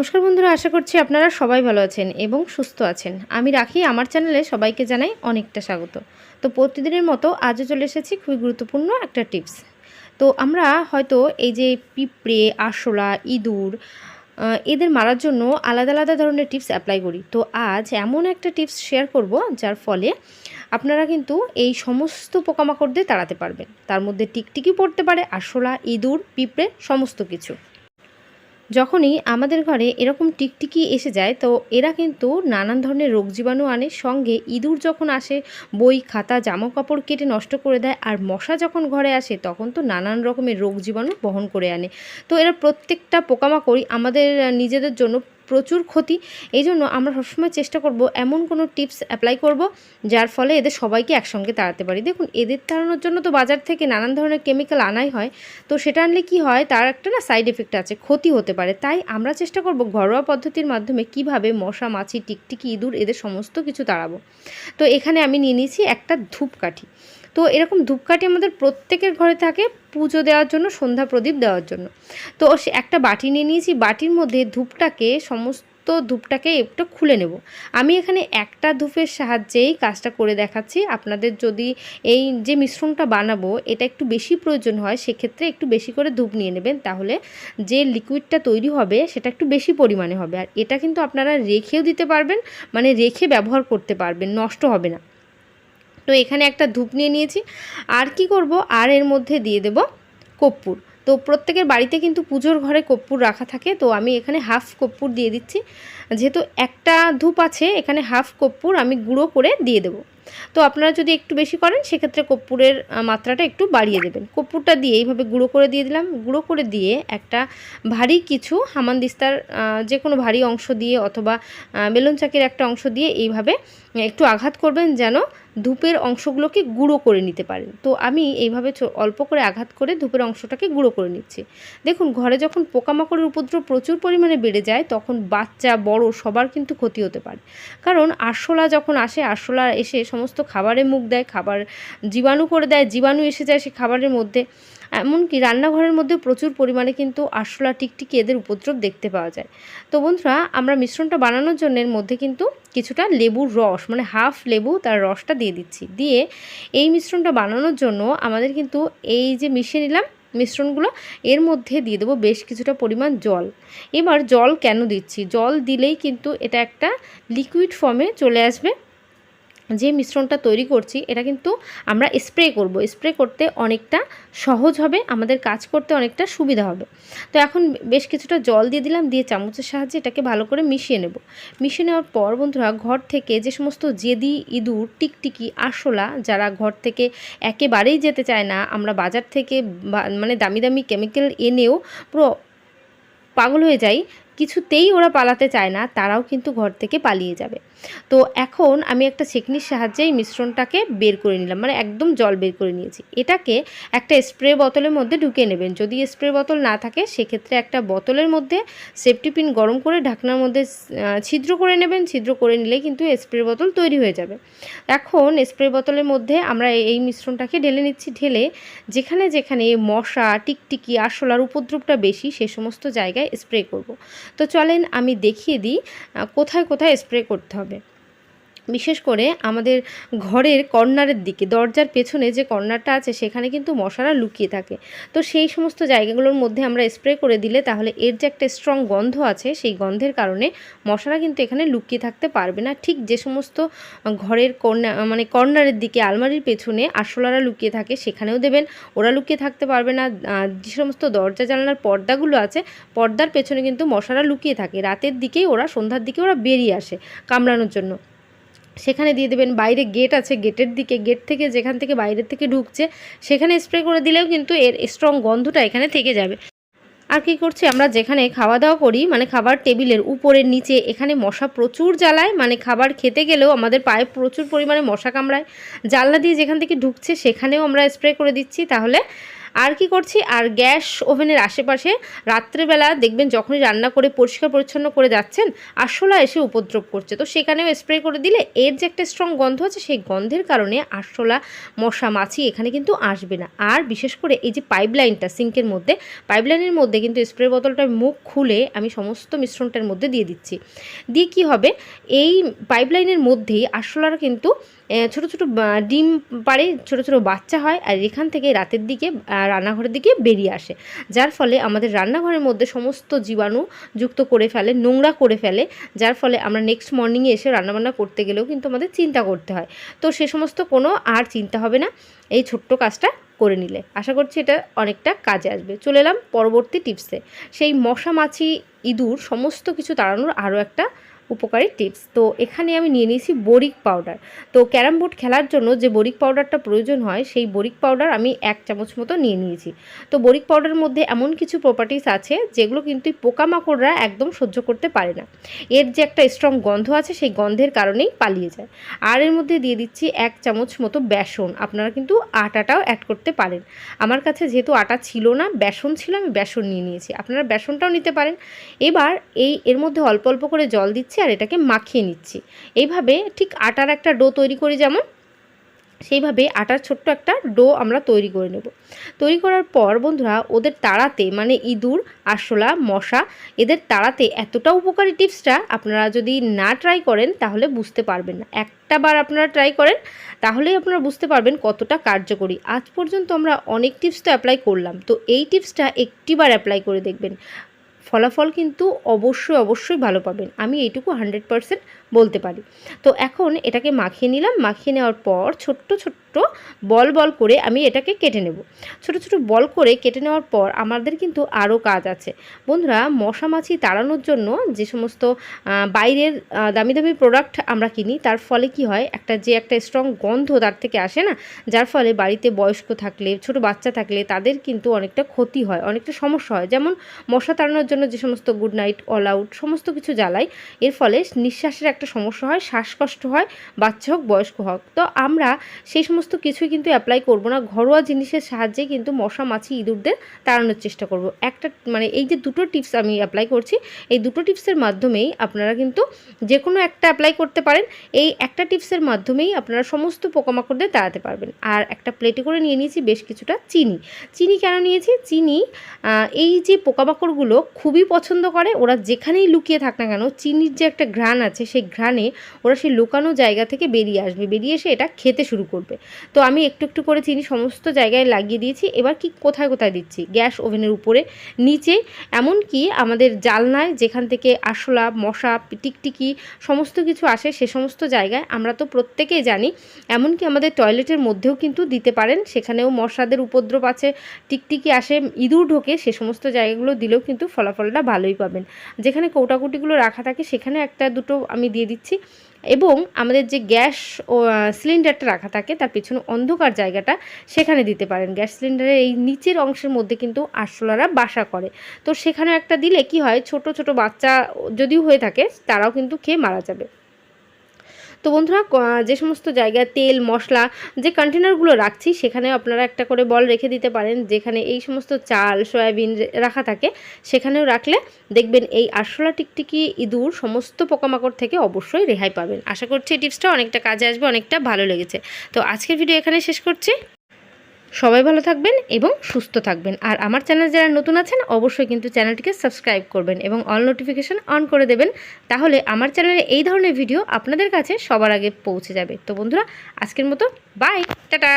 নমস্কার বন্ধুরা, আশা করছি আপনারা সবাই ভালো আছেন এবং সুস্থ আছেন। আমি রাখি, আমার চ্যানেলে সবাইকে জানাই অনেকটা স্বাগত। তো প্রতিদিনের মতো আজও চলে এসেছি খুবই গুরুত্বপূর্ণ একটা টিপস। তো আমরা হয়তো এই যে পিঁপড়ে, আরশোলা, ইঁদুর এদের মারার জন্য আলাদা আলাদা ধরনের টিপস অ্যাপ্লাই করি। তো আজ এমন একটা টিপস শেয়ার করব, যার ফলে আপনারা কিন্তু এই সমস্ত পোকামাকড়দের তাড়াতে পারবেন। তার মধ্যে টিকটিকি পড়তে পারে, আরশোলা, ইঁদুর, পিঁপড়ে, সমস্ত কিছু। যখনই আমাদের ঘরে এরকম টিকটিকি এসে যায়, তো এরা কিন্তু নানান ধরনের রোগ জীবাণু আনে। সঙ্গে ইঁদুর যখন আসে, বই, খাতা জামা কাপড় কেটে নষ্ট করে দেয়, আর মশা যখন ঘরে আসে, তখন তো নানান রকমের রোগ জীবাণু বহন করে আনে। তো এরা প্রত্যেকটা পোকামাকড়ই আমাদের নিজেদের জন্য প্রচুর ক্ষতি। এই জন্য আমরা সবসময় চেষ্টা করব এমন কোনো টিপস অ্যাপ্লাই করব, যার ফলে এদের সবাইকে একসঙ্গে তাড়াতে পারি। দেখুন, এদের তাড়ানোর জন্য তো বাজার থেকে নানান ধরনের কেমিক্যাল আনাই হয়। তো সেটা আনলে কি হয়, তার একটা না সাইড এফেক্ট আছে, ক্ষতি হতে পারে। তাই আমরা চেষ্টা করব ঘরোয়া পদ্ধতির মাধ্যমে কীভাবে মশা, মাছি, টিকটিকি, ইঁদুর, এদের সমস্ত কিছু তাড়াবো। তো এখানে আমি নিয়ে নিয়েছি একটা ধূপকাঠি। তো এরকম ধূপকাঠি আমাদের প্রত্যেকের ঘরে থাকে পুজো দেওয়ার জন্য, সন্ধ্যা প্রদীপ দেওয়ার জন্য। তো সে একটা বাটি নিয়ে নিয়েছি, বাটির মধ্যে ধূপটাকে, সমস্ত তো ধূপটাকে একটু খুলে নেব। আমি এখানে একটা ধূপের সাহায্যেই কাজটা করে দেখাচ্ছি। আপনাদের যদি এই যে মিশ্রণটা বানাবো, এটা একটু বেশি প্রয়োজন হয়, সেক্ষেত্রে একটু বেশি করে ধূপ নিয়ে নেবেন। তাহলে যে লিকুইডটা তৈরি হবে, সেটা একটু বেশি পরিমাণে হবে। আর এটা কিন্তু আপনারা রেখেও দিতে পারবেন মানে রেখে ব্যবহার করতে পারবেন, নষ্ট হবে না। তো এখানে একটা ধূপ নিয়ে নিয়েছি। আর কি করব? আর এর মধ্যে দিয়ে দেব কর্পূর। তো প্রত্যেকের বাড়িতে কিন্তু পুজোর ঘরে কর্পূর রাখা থাকে। তো আমি এখানে হাফ কর্পূর দিয়ে দিচ্ছি। যেহেতু একটা ধূপ আছে, এখানে হাফ কর্পূর আমি গুঁড়ো করে দিয়ে দেবো। তো আপনারা যদি একটু বেশি করেন, সেক্ষেত্রে কর্পূরের মাত্রাটা একটু বাড়িয়ে দেবেন। কর্পূরটা দিয়ে এইভাবে গুঁড়ো করে দিয়ে দিলাম। গুঁড়ো করে দিয়ে একটা ভারী কিছু হামানদিস্তার যে কোনো ভারী অংশ দিয়ে অথবা বেলুন চাকির একটা অংশ দিয়ে এইভাবে একটু আঘাত করবেন যেন ধূপের অংশগুলোকে গুঁড়ো করে নিতে পারেন। তো আমি এইভাবে অল্প করে আঘাত করে ধূপের অংশটাকে গুঁড়ো করে নিচ্ছি। দেখুন, ঘরে যখন পোকামাকড়ের উপদ্রব প্রচুর পরিমাণে বেড়ে যায়, তখন বাচ্চা, বড় সবার কিন্তু ক্ষতি হতে পারে। কারণ আরশোলা যখন আসে, আরশোলা এসে সমস্ত খাবারে মুখ দেয়, খাবার জীবাণু করে দেয়, জীবাণু এসে যায় সে খাবারের মধ্যে। এমনকি রান্নাঘরের মধ্যে প্রচুর পরিমাণে কিন্তু আরশোলা টিকটিকি এদের উপদ্রব দেখতে পাওয়া যায়। তো বন্ধুরা, আমরা মিশ্রণটা বানানোর জন্য এর মধ্যে কিন্তু কিছুটা লেবুর রস মানে হাফ লেবু তার রসটা দিয়ে দিচ্ছি। দিয়ে এই মিশ্রণটা বানানোর জন্য আমাদের কিন্তু এই যে মিশিয়ে নিলাম মিশ্রণগুলো, এর মধ্যে দিয়ে দেবো বেশ কিছুটা পরিমাণ জল। এবার জল কেন দিচ্ছি? জল দিলেই কিন্তু এটা একটা লিকুইড ফর্মে চলে আসবে। যে মিশ্রণটা তৈরি করছি, এটা কিন্তু আমরা স্প্রে করব। স্প্রে করতে অনেকটা সহজ হবে, আমাদের কাজ করতে অনেকটা সুবিধা হবে। তো এখন বেশ কিছুটা জল দিয়ে দিলাম, দিয়ে চামচের সাহায্যে এটাকে ভালো করে মিশিয়ে নেব। মিশিয়ে নেওয়ার পর বন্ধুরা, ঘর থেকে যে সমস্ত জেদি, ইঁদুর, টিকটিকি, আরশোলা, যারা ঘর থেকে একেবারেই যেতে চায় না, আমরা বাজার থেকে মানে দামি দামি কেমিক্যাল এনেও পুরো পাগল হয়ে যাই কিছুতেই ওরা পালাতে চায় না, তারাও কিন্তু ঘর থেকে পালিয়ে যাবে। তো এখন আমি একটা ছেকনির সাহায্যে এই মিশ্রণটাকে বের করে নিলাম মানে একদম জল বের করে নিয়েছি। এটাকে একটা স্প্রে বোতলের মধ্যে ঢুকিয়ে নেবেন। যদি স্প্রে বোতল না থাকে, সেক্ষেত্রে একটা বোতলের মধ্যে সেফটি পিন গরম করে ঢাকনার মধ্যে ছিদ্র করে নেবেন। ছিদ্র করে নিলে কিন্তু স্প্রে বোতল তৈরি হয়ে যাবে। এখন স্প্রে বোতলের মধ্যে আমরা এই মিশ্রণটাকে ঢেলে নিচ্ছি। ঢেলে যেখানে যেখানে মশা, টিকটিকি, আরশোলার উপদ্রবটা বেশি, সে সমস্ত জায়গায় স্প্রে করব। তো চলেন আমি দেখিয়ে দিই কোথায় কোথায় স্প্রে করতে হবে। বিশেষ করে আমাদের ঘরের কর্নারের দিকে, দরজার পেছনে যে কর্নারটা আছে সেখানে কিন্তু মশারা লুকিয়ে থাকে। তো সেই সমস্ত জায়গাগুলোর মধ্যে আমরা স্প্রে করে দিলে তাহলে এর যে একটা স্ট্রং গন্ধ আছে সেই গন্ধের কারণে মশারা কিন্তু এখানে লুকিয়ে থাকতে পারবে না। ঠিক যে সমস্ত ঘরের কর্নার মানে কর্নারের দিকে, আলমারির পেছনে আরশোলারা লুকিয়ে থাকে সেখানেও দেবেন। ওরা লুকিয়ে থাকতে পারবে না। যে সমস্ত দরজা জানালার পর্দাগুলো আছে, পর্দার পেছনে কিন্তু মশারা লুকিয়ে থাকে। রাতের দিকেই ওরা, সন্ধ্যার দিকে ওরা বেরিয়ে আসে কামড়ানোর জন্য। সেখানে দিয়ে দেবেন, বাইরে গেট আছে গেটের দিকে গেট থেকে যেখান থেকে বাইরের থেকে ঢুকছে, সেখানে স্প্রে করে দিলেও কিন্তু এর স্ট্রং গন্ধটা এখানে থেকে যাবে। আর কি করছি আমরা? যেখানে খাওয়া দাওয়া করি মানে খাবার টেবিলের উপরের নিচে, এখানে মশা প্রচুর জ্বালায় মানে খাবার খেতে গেলেও আমাদের পায়ে প্রচুর পরিমাণে মশা কামড়ায়। জানলা দিয়ে যেখান থেকে ঢুকছে, সেখানেও আমরা স্প্রে করে দিচ্ছি। তাহলে আর কি করছি? আর গ্যাস ওভেনের আশেপাশে রাত্রেবেলা দেখবেন যখনই রান্না করে পরিষ্কার পরিচ্ছন্ন করে যাচ্ছেন, আরশোলা এসে উপদ্রব করছে। তো সেখানেও স্প্রে করে দিলে এর যে একটা স্ট্রং গন্ধ আছে, সেই গন্ধের কারণে আরশোলা, মশা, মাছি এখানে কিন্তু আসবে না। আর বিশেষ করে এই যে পাইপলাইনটা সিঙ্কের মধ্যে পাইপলাইনের মধ্যে কিন্তু স্প্রে বোতলটার মুখ খুলে আমি সমস্ত মিশ্রণটার মধ্যে দিয়ে দিচ্ছি। দিয়ে কি হবে? এই পাইপলাইনের মধ্যেই আরশোলার কিন্তু ছোট ছোট ডিম পাড়ে ছোট ছোট বাচ্চা হয় আর এখান থেকে রাতের দিকে রান্নাঘরের দিকে বেরিয়ে আসে। যার ফলে আমাদের রান্নাঘরের মধ্যে সমস্ত জীবাণু যুক্ত করে ফেলে, নোংরা করে ফেলে। যার ফলে আমরা নেক্সট মর্নিংয়ে এসে রান্নাবান্না করতে গেলেও কিন্তু আমাদের চিন্তা করতে হয়। তো সে সমস্ত কোনো আর চিন্তা হবে না এই ছোট্ট কাজটা করে নিলে। আশা করছি এটা অনেকটা কাজে আসবে। চলে এলাম পরবর্তী টিপসে। সেই মশা মাছি ইঁদুর সমস্ত কিছু তাড়ানোর আরও একটা উপকারী টিপস। তো এখানে আমি নিয়ে নিয়েছি বরিক পাউডার। তো ক্যারাম বোর্ড খেলার জন্য যে বরিক পাউডারটা প্রয়োজন হয়, সেই বরিক পাউডার আমি এক চামচ মতো নিয়ে নিয়েছি। তো বরিক পাউডারের মধ্যে এমন কিছু প্রপার্টিস আছে, যেগুলো কিন্তু পোকামাকড়রা একদম সহ্য করতে পারে না। এর যে একটা স্ট্রং গন্ধ আছে, সেই গন্ধের কারণেই পালিয়ে যায়। আর এর মধ্যে দিয়ে দিচ্ছি এক চামচ মতো বেসন। আপনারা কিন্তু আটাটাও অ্যাড করতে পারেন। আমার কাছে যেহেতু আটা ছিল না, বেসন ছিল, আমি বেসন নিয়ে নিয়েছি। আপনারা বেসনটাও নিতে পারেন। এবার এই এর মধ্যে অল্প অল্প করে জল দিচ্ছি আর এটাকে মাখিয়ে নিচ্ছি। এইভাবে ঠিক আটার একটা ডো তৈরি করি যেমন, সেইভাবে আটার ছোট্ট একটা ডো আমরা তৈরি করে নেব। তৈরি করার পর বন্ধুরা, ওদের তাড়াতে মানে ইঁদুর, আরশোলা, মশা, এদের তাড়াতে এতটা উপকারী টিপসটা আপনারা যদি না ট্রাই করেন, তাহলে বুঝতে পারবেন না। একটা বার আপনারা ট্রাই করেন, তাহলেই আপনারা বুঝতে পারবেন কতটা কার্যকরী। আজ পর্যন্ত আমরা অনেক টিপস তো অ্যাপ্লাই করলাম। তো এই টিপসটা একটিবার অ্যাপ্লাই করে দেখবেন। ফলাফল কিন্তু অবশ্যই অবশ্যই ভালো পাবেন। আমি এইটুকু হান্ড্রেড পারসেন্ট বলতে পারি। তো এখন এটাকে মাখিয়ে নিলাম। মাখিয়ে নেওয়ার পর ছোট্ট ছোট্ট বল বল করে আমি এটাকে কেটে নেব। ছোট ছোট বল করে কেটে নেওয়ার পর আমাদের কিন্তু আরও কাজ আছে। বন্ধুরা, মশা মাছি তাড়ানোর জন্য যে সমস্ত বাইরের দামি দামি প্রোডাক্ট আমরা কিনি, তার ফলে কি হয়, একটা যে একটা স্ট্রং গন্ধ তার থেকে আসে না? যার ফলে বাড়িতে বয়স্ক থাকলে, ছোট বাচ্চা থাকলে তাদের কিন্তু অনেকটা ক্ষতি হয়, অনেকটা সমস্যা হয়। যেমন মশা তাড়ানোর জন্য যে সমস্ত গুড নাইট অল আউট সমস্ত কিছু জ্বালাই, এর ফলে নিঃশ্বাসের একটা সমস্যা হয়, শ্বাসকষ্ট হয়, বাচ্চা হোক, বয়স্ক হোক। তো আমরা সেই সমস্ত কিছুই কিন্তু অ্যাপ্লাই করব না। ঘরোয়া জিনিসের সাহায্যে কিন্তু মশা, মাছি, ইঁদুরদের তাড়ানোর চেষ্টা করব। একটা মানে এই যে দুটো টিপস আমি অ্যাপ্লাই করছি, এই দুটো টিপসের মাধ্যমেই আপনারা কিন্তু যে কোনো একটা অ্যাপ্লাই করতে পারেন। এই একটা টিপসের মাধ্যমেই আপনারা সমস্ত পোকামাকড়দের তাড়াতে পারবেন। আর একটা প্লেটে করে নিয়ে নিয়েছি বেশ কিছুটা চিনি। চিনি কেন নিয়েছি? চিনি এই যে পোকামাকড়গুলো খুবই পছন্দ করে, ওরা যেখানেই লুকিয়ে থাক না কেন, চিনির যে একটা ঘ্রাণ আছে, সেই ঘ্রাণে ওরা সেই লুকানো জায়গা থেকে বেরিয়ে আসবে। বেরিয়ে এসে এটা খেতে শুরু করবে। তো আমি একটু একটু করে চিনি, সমস্ত জায়গায় লাগিয়ে দিয়েছি। এবার কি কোথায় কোথায় দিচ্ছি? গ্যাস ওভেনের উপরে, নিচে, এমনকি আমাদের জালনায় যেখান থেকে আরশোলা, মশা, টিকটিকি সমস্ত কিছু আসে, সে সমস্ত জায়গায় আমরা তো প্রত্যেকেই জানি, এমনকি আমাদের টয়লেটের মধ্যেও কিন্তু দিতে পারেন। সেখানেও মশাদের উপদ্রব আছে, টিকটিকি আসে, ইঁদুর ঢোকে, সে সমস্ত জায়গাগুলো দিলেও কিন্তু ফলাফলটা ভালোই পাবেন। যেখানে কৌটাকুটিগুলো রাখা থাকে, সেখানে একটা দুটো আমি দিয়ে দিচ্ছি। এবং আমাদের যে গ্যাস ও সিলিন্ডারটা রাখা থাকে, তার পিছনে অন্ধকার জায়গাটা সেখানে দিতে পারেন। গ্যাস সিলিন্ডারের এই নিচের অংশের মধ্যে কিন্তু আরশোলারা বাসা করে। তো সেখানে একটা দিলে কি হয়, ছোট ছোট বাচ্চা যদিও হয়ে থাকে, তারাও কিন্তু খেয়ে মারা যাবে। তো বন্ধুরা যে সমস্ত জায়গায় তেল, মশলা যে কন্টেনারগুলো রাখছি, সেখানে আপনারা একটা করে বল রেখে দিতে পারেন, যেখানে এই সমস্ত চাল, সয়াবিন রাখা থাকে, সেখানেও রাখলে দেখবেন এই আরশোলা টিকটিকি ইঁদুর সমস্ত পোকামাকড় থেকে অবশ্যই রেহাই পাবেন। আশা করছি এই টিপসটা অনেকটা কাজে আসবে, অনেকটা ভালো লেগেছে। তো আজকের ভিডিও এখানে শেষ করছি। সবাই ভালো থাকবেন এবং সুস্থ থাকবেন। আর আমার চ্যানেল যারা নতুন আছেন, অবশ্যই কিন্তু চ্যানেলটিকে সাবস্ক্রাইব করবেন এবং অল নোটিফিকেশান অন করে দেবেন। তাহলে আমার চ্যানেলে এই ধরনের ভিডিও আপনাদের কাছে সবার আগে পৌঁছে যাবে। তো বন্ধুরা, আজকের মতো, বাই, টাটা!